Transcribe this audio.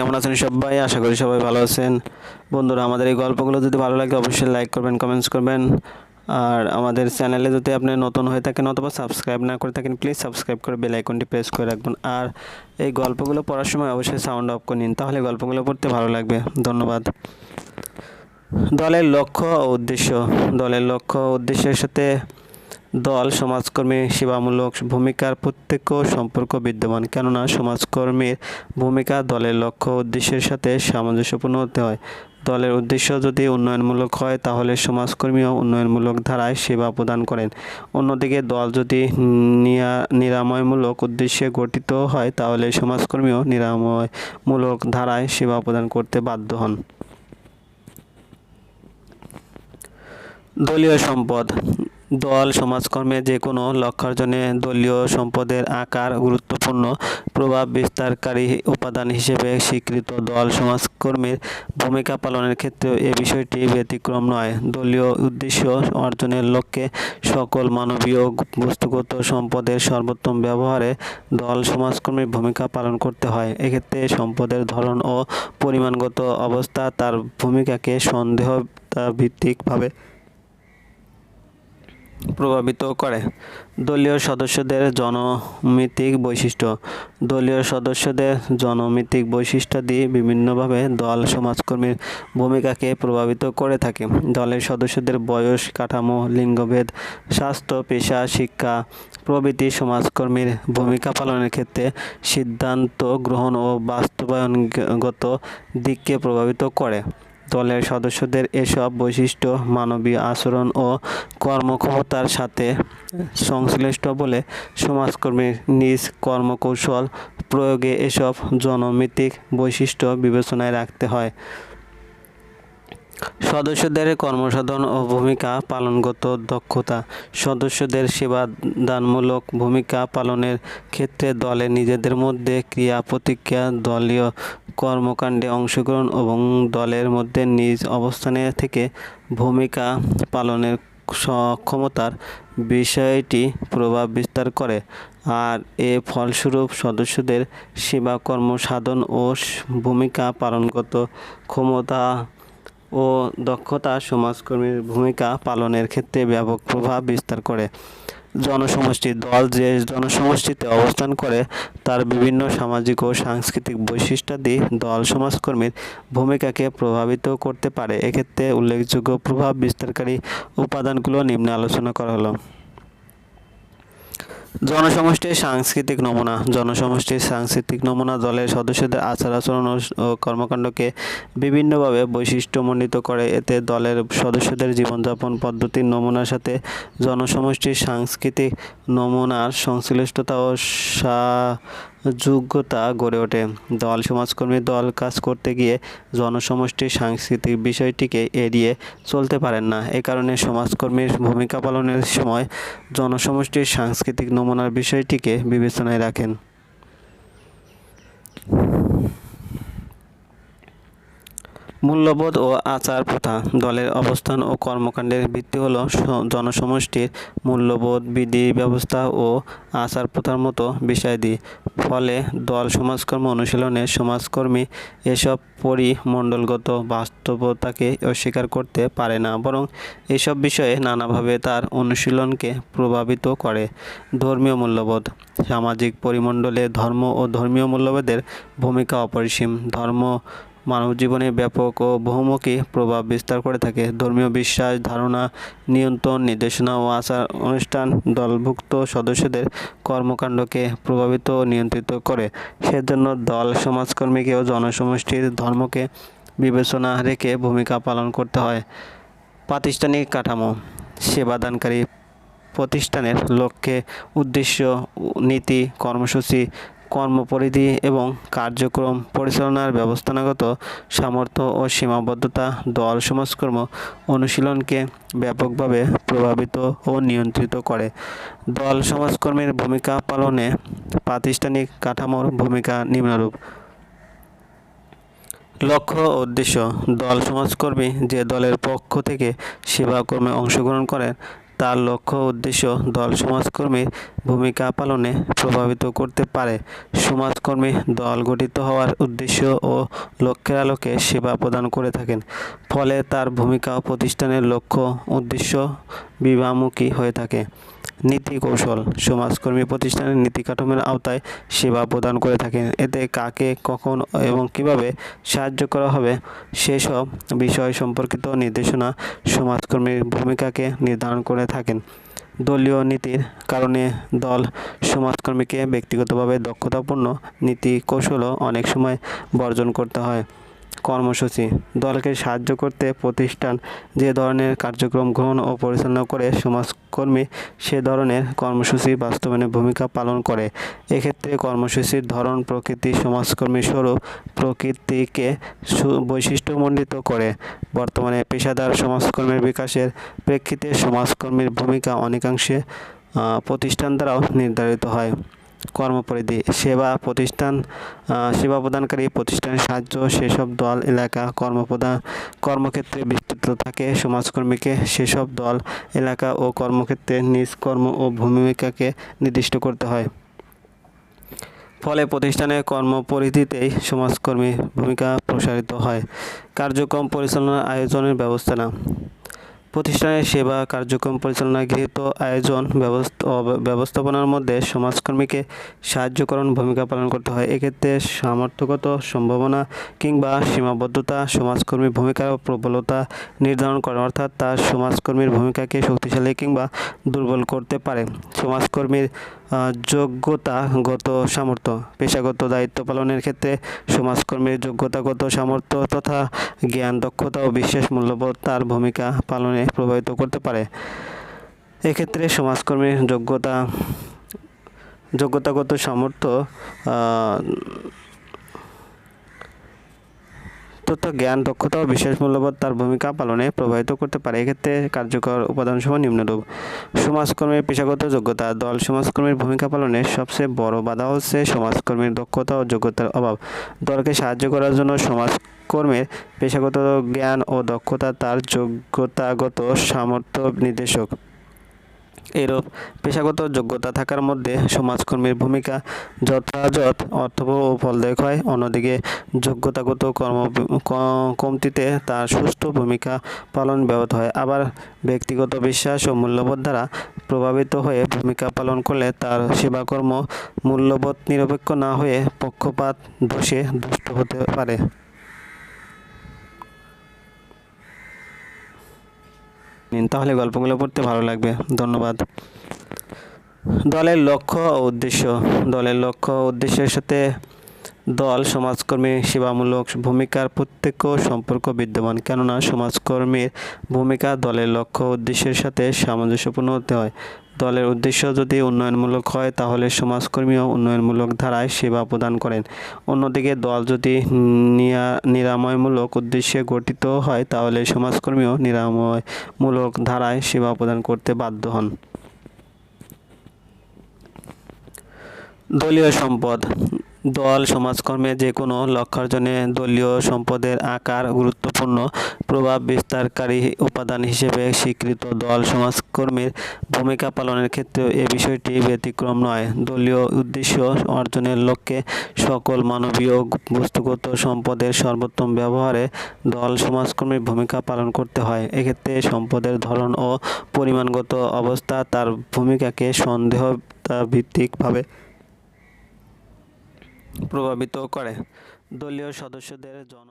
কেমন আছেন সবাই? আশা করি সবাই ভালো আছেন। বন্ধুরা, আমাদের এই গল্পগুলো যদি ভালো লাগে, অবশ্যই লাইক করবেন কমেন্টস করবেন। আর আমাদের চ্যানেলে যদি আপনি নতুন হয়ে থাকেন অথবা সাবস্ক্রাইব না করে থাকেন প্লিজ সাবস্ক্রাইব করে বেল আইকনটি প্রেস করে রাখবেন। আর এই গল্পগুলো পড়ার সময় অবশ্যই সাউন্ড অফ করে নিন, তাহলে গল্পগুলো পড়তে ভালো লাগবে। ধন্যবাদ। দলের লক্ষ্য ও উদ্দেশ্য। দলের লক্ষ্য উদ্দেশ্যের সাথে দল, সমাজকর্মী, সেবামূলক ভূমিকার প্রত্যক্ষ সম্পর্ক বিদ্যমান, কেননা সমাজকর্মীর ভূমিকা দলের লক্ষ্য উদ্দেশ্যের সাথে সামঞ্জস্যপূর্ণ হতে হয়। দলের উদ্দেশ্য যদি উন্নয়নমূলক হয়, তাহলে সমাজকর্মীও উন্নয়নমূলক ধারায় সেবা প্রদান করেন। অন্যদিকে, দল যদি নিরাময়মূলক উদ্দেশ্যে গঠিত হয়, তাহলে সমাজকর্মীও নিরাময়মূলক ধারায় সেবা প্রদান করতে বাধ্য হন। দলীয় সম্পদ দল, সমাজকর্মে যে কোনো লক্ষ্যার্জনে দলীয় সম্পদের আকার গুরুত্বপূর্ণ প্রভাব বিস্তারকারী উপাদান হিসেবে স্বীকৃত দল, সমাজকর্মীর ভূমিকা পালনের ক্ষেত্রে এ বিষয়টি ব্যতিক্রম নয়। দলীয় উদ্দেশ্য অর্জনের লক্ষ্যে সকল মানবীয় বস্তুগত সম্পদের সর্বোত্তম ব্যবহারে দল সমাজকর্মীর ভূমিকা পালন করতে হয়। এক্ষেত্রে সম্পদের ধরন ও পরিমাণগত অবস্থা তার ভূমিকাকে সন্দেহ ভিত্তিকভাবে প্রভাবিত করে। দলীয় সদস্যদের জনমিতিক বৈশিষ্ট্য। দলীয় সদস্যদের জনমিতিক বৈশিষ্ট্যাদি বিভিন্নভাবে দল সমাজকর্মীর ভূমিকাকে প্রভাবিত করে থাকে। দলের সদস্যদের বয়স, কাঠামো, লিঙ্গভেদ, স্বাস্থ্য, পেশা, শিক্ষা, প্রভৃতি সমাজকর্মীর ভূমিকা পালনের ক্ষেত্রে সিদ্ধান্ত গ্রহণ ও বাস্তবায়নগত দিককে প্রভাবিত করে। দলের সদস্যদের এসব বৈশিষ্ট্য, মানবীয় আচরণ ও কর্মক্ষমতার সাথে সংশ্লিষ্ট বলে সমাজকর্মী নিজ কর্মকৌশল প্রয়োগে এসব জনমিতিক বৈশিষ্ট্য বিবেচনায় রাখতে হয়। সদস্যদের কর্মসাধন ও ভূমিকা পালনগত দক্ষতা। সদস্যদের সেবাদানমূলক ভূমিকা পালনের ক্ষেত্রে দলে নিজেদের মধ্যে ক্রিয়া প্রতিক্রিয়া, দলীয় কর্মকাণ্ডে অংশগ্রহণ এবং দলের মধ্যে নিজ অবস্থানে থেকে ভূমিকা পালনের সক্ষমতার বিষয়টি প্রভাব বিস্তার করে। আর এ ফলস্বরূপ সদস্যদের সেবা কর্ম সাধন ও ভূমিকা পালনগত ক্ষমতা ও দক্ষতা সমাজকর্মীর ভূমিকা পালনের ক্ষেত্রে ব্যাপক প্রভাব বিস্তার করে। জনসমষ্টি দল যে জনসমষ্টিতে অবস্থান করে, তার বিভিন্ন সামাজিক ও সাংস্কৃতিক বৈশিষ্ট্যাদি দল সমাজকর্মীর ভূমিকাকে প্রভাবিত করতে পারে। এক্ষেত্রে উল্লেখযোগ্য প্রভাব বিস্তারকারী উপাদানগুলো নিম্নে আলোচনা করা হলো। জনসমষ্টির সাংস্কৃতিক নমুনা। জনসমষ্টির সাংস্কৃতিক নমুনা দলের সদস্যদের আচার আচরণ ও- কর্মকাণ্ডকে বিভিন্নভাবে বৈশিষ্ট্যমণ্ডিত করে। এতে দলের সদস্যদের জীবনযাপন পদ্ধতির নমুনার সাথে জনসমষ্টির সাংস্কৃতিক নমুনার সংশ্লিষ্টতা ও যোগ্যতা গড়ে ওঠে। দল, সমাজকর্মী দল কাজ করতে গিয়ে জনসমষ্টির সাংস্কৃতিক বিষয়টিকে এড়িয়ে চলতে পারেন না। এ কারণে সমাজকর্মীর ভূমিকা পালনের সময় জনসমষ্টির সাংস্কৃতিক নমুনার বিষয়টিকে বিবেচনায় রাখেন। মূল্যবোধ ও আচার প্রথা। দলের অবস্থান ও কর্মকাণ্ডের ভিত্তি হলো জনসমষ্টির মূল্যবোধ, বিধি, ব্যবস্থা ও আচার প্রথার মতো বিষয়াদি। ফলে দল, সমাজকর্ম অনুশীলনে সমাজকর্মী এসব পরিমণ্ডলগত বাস্তবতাকে অস্বীকার করতে পারে না, বরং এসব বিষয়ে নানাভাবে তার অনুশীলনকে প্রভাবিত করে। ধর্মীয় মূল্যবোধ। সামাজিক পরিমণ্ডলে ধর্ম ও ধর্মীয় মূল্যবোধের ভূমিকা অপরিসীম। ধর্ম মানব জীবনে ব্যাপক ও বহুমুখী প্রভাব বিস্তার করে থাকে। ধর্মীয় বিশ্বাস, ধারণা, নিয়ন্ত্রণ, নির্দেশনা ও আচার অনুষ্ঠান দলভুক্ত সদস্যদের কর্মকাণ্ডকে প্রভাবিত ও নিয়ন্ত্রিত করে। সেজন্য দল সমাজকর্মীকেও জনসমষ্টির ধর্মকে বিবেচনা রেখে ভূমিকা পালন করতে হয়। প্রাতিষ্ঠানিক কাঠামো, সেবাদানকারী প্রতিষ্ঠানের লক্ষ্যে উদ্দেশ্য, নীতি, কর্মসূচি কর্মপরিধি এবং কার্যক্রম পরিচালনার ব্যবস্থানাগত সামর্থ্য ও সীমাবদ্ধতা দল সমাজকর্ম অনুশীলনকে ব্যাপকভাবে প্রভাবিত ও নিয়ন্ত্রিত করে। দল সমাজকর্মীর ভূমিকা পালনে প্রাতিষ্ঠানিক কাঠামোর ভূমিকা নিম্নরূপ। লক্ষ্য উদ্দেশ্য। দল সমাজকর্মী যে দলের পক্ষ থেকে সেবাকর্মে অংশগ্রহণ করেন তার লক্ষ্য উদ্দেশ্য দল সমাজকর্মীর ভূমিকা পালনে প্রভাবিত করতে পারে। সমাজকর্মী দল গঠিত হওয়ার উদ্দেশ্য ও লক্ষ্যের আলোকে সেবা প্রদান করে থাকেন। ফলে তার ভূমিকা প্রতিষ্ঠানের লক্ষ্য উদ্দেশ্য বিভামুখী হয়ে থাকে। নীতি কৌশল সমাজকর্মী প্রতিষ্ঠানের নীতি কাঠামোর আওতায় সেবা প্রদান করে থাকেন। এতে কাকে, কখন এবং কীভাবে সাহায্য করা হবে সেসব বিষয় সম্পর্কিত নির্দেশনা সমাজকর্মীর ভূমিকাকে নির্ধারণ করে থাকেন। দলীয় নীতির কারণে দল সমাজকর্মীকে ব্যক্তিগতভাবে দক্ষতাপূর্ণ নীতি কৌশলও অনেক সময় বর্জন করতে হয়। কর্মসূচি। দলকে সাহায্য করতে প্রতিষ্ঠান যে ধরনের কার্যক্রম গ্রহণ ও পরিচালনা করে সমাজকর্মী সে ধরনের কর্মসূচি বাস্তবায়নে ভূমিকা পালন করে। এক্ষেত্রে কর্মসূচির ধরন প্রকৃতি সমাজকর্মী স্বরূপ প্রকৃতিকে বৈশিষ্ট্যমণ্ডিত করে। বর্তমানে পেশাদার সমাজকর্মীর বিকাশের প্রেক্ষিতে সমাজকর্মীর ভূমিকা অনেকাংশে প্রতিষ্ঠান দ্বারাও নির্ধারিত হয়। কর্মপরিধি, সেবা প্রতিষ্ঠান সেবা প্রদানকারী প্রতিষ্ঠানের সাহায্য, সেসব দল, এলাকা কর্মপ্রদান কর্মক্ষেত্রে বিস্তৃত থাকে সমাজকর্মীকে, সেসব দল, এলাকা ও কর্মক্ষেত্রে নিজ কর্ম ও ভূমিকাকে নির্দিষ্ট করতে হয়। ফলে প্রতিষ্ঠানের কর্মপরিধিতেই সমাজকর্মী ভূমিকা প্রসারিত হয়। কার্যক্রম পরিচালনা আয়োজনের ব্যবস্থা না প্রতিষ্ঠানের সেবা কার্যক্রম পরিচালনায় গৃহীত আয়োজন ব্যবস্থা ব্যবস্থাপনার মধ্যে সমাজকর্মীকে সাহায্যকরণ ভূমিকা পালন করতে হয়। এক্ষেত্রে সামর্থ্যগত সম্ভাবনা কিংবা সীমাবদ্ধতা সমাজকর্মীর ভূমিকার প্রবলতা নির্ধারণ করে, অর্থাৎ তার সমাজকর্মীর ভূমিকাকে শক্তিশালী কিংবা দুর্বল করতে পারে। সমাজকর্মীর যোগ্যতাগত সামর্থ্য, পেশাগত দায়িত্ব পালনের ক্ষেত্রে সমাজকর্মীর যোগ্যতাগত সামর্থ্য তথা জ্ঞান, দক্ষতা ও বিশেষ মূল্যবোধ তার ভূমিকা পালনে প্রভাবিত করতে পারে। এক্ষেত্রে সমাজকর্মীর যোগ্যতা, যোগ্যতাগত সামর্থ্য তথ্য, জ্ঞান, দক্ষতা ও বিশেষ মূল্যবোধ তার ভূমিকা পালনে প্রভাবিত করতে পারে। এক্ষেত্রে কার্যকর উপাদানসহ নিম্নরূপ। সমাজকর্মীর পেশাগত যোগ্যতা, দল সমাজকর্মীর ভূমিকা পালনে সবচেয়ে বড় বাধা হচ্ছে সমাজকর্মীর দক্ষতা ও যোগ্যতার অভাব। দলকে সাহায্য করার জন্য সমাজকর্মীর পেশাগত জ্ঞান ও দক্ষতা তার যোগ্যতাগত সামর্থ্য নির্দেশক। এরূপ পেশাগত যোগ্যতা থাকার মধ্যে সমাজকর্মীর ভূমিকা যথাযথ, অর্থবহ ও ফলদায়ক হয়। অন্যদিকে যোগ্যতাগত কর্ম, কমতিতে তার সুষ্ঠু ভূমিকা পালন ব্যাহত হয়। আবার ব্যক্তিগত বিশ্বাস ও মূল্যবোধ দ্বারা প্রভাবিত হয়ে ভূমিকা পালন করলে তার সেবাকর্ম মূল্যবোধ নিরপেক্ষ না হয়ে পক্ষপাত দোষে দুষ্ট হতে পারে। নিন, তাহলে গল্পগুলো পড়তে ভালো লাগবে। ধন্যবাদ। দলের লক্ষ্য ও উদ্দেশ্য। দলের লক্ষ্য উদ্দেশ্যের সাথে দল, সমাজকর্মী, সেবামূলক ভূমিকার প্রত্যক্ষ সম্পর্ক বিদ্যমান। কেননা, সমাজকর্মীর ভূমিকা দলের লক্ষ্য উদ্দেশ্যের সাথে সামঞ্জস্যপূর্ণ হতে হয়। দলের উদ্দেশ্য যদি উন্নয়নমূলক হয়, তাহলে সমাজকর্মীও উন্নয়নমূলক ধারায় সেবা প্রদান করেন। অন্যদিকে, দল যদি নিরাময়মূলক উদ্দেশ্যে গঠিত হয়, তাহলে সমাজকর্মীও নিরাময়মূলক ধারায় সেবা প্রদান করতে বাধ্য হন। দলীয় সম্পদ। দল, সমাজকর্মে যে কোনো লক্ষ্যার্জনে দলীয় সম্পদের আকার গুরুত্বপূর্ণ প্রভাব বিস্তারকারী উপাদান হিসেবে স্বীকৃত দল, সমাজকর্মীর ভূমিকা পালনের ক্ষেত্রেও এ বিষয়টি ব্যতিক্রম নয়। দলীয় উদ্দেশ্য অর্জনের লক্ষ্যে সকল মানবীয় বস্তুগত সম্পদের সর্বোত্তম ব্যবহারে দল সমাজকর্মীর ভূমিকা পালন করতে হয়। এক্ষেত্রে সম্পদের ধরন ও পরিমাণগত অবস্থা তার ভূমিকাকে সন্দেহ ভিত্তিকভাবে প্রভাবিত করে। দলীয় সদস্যদের জন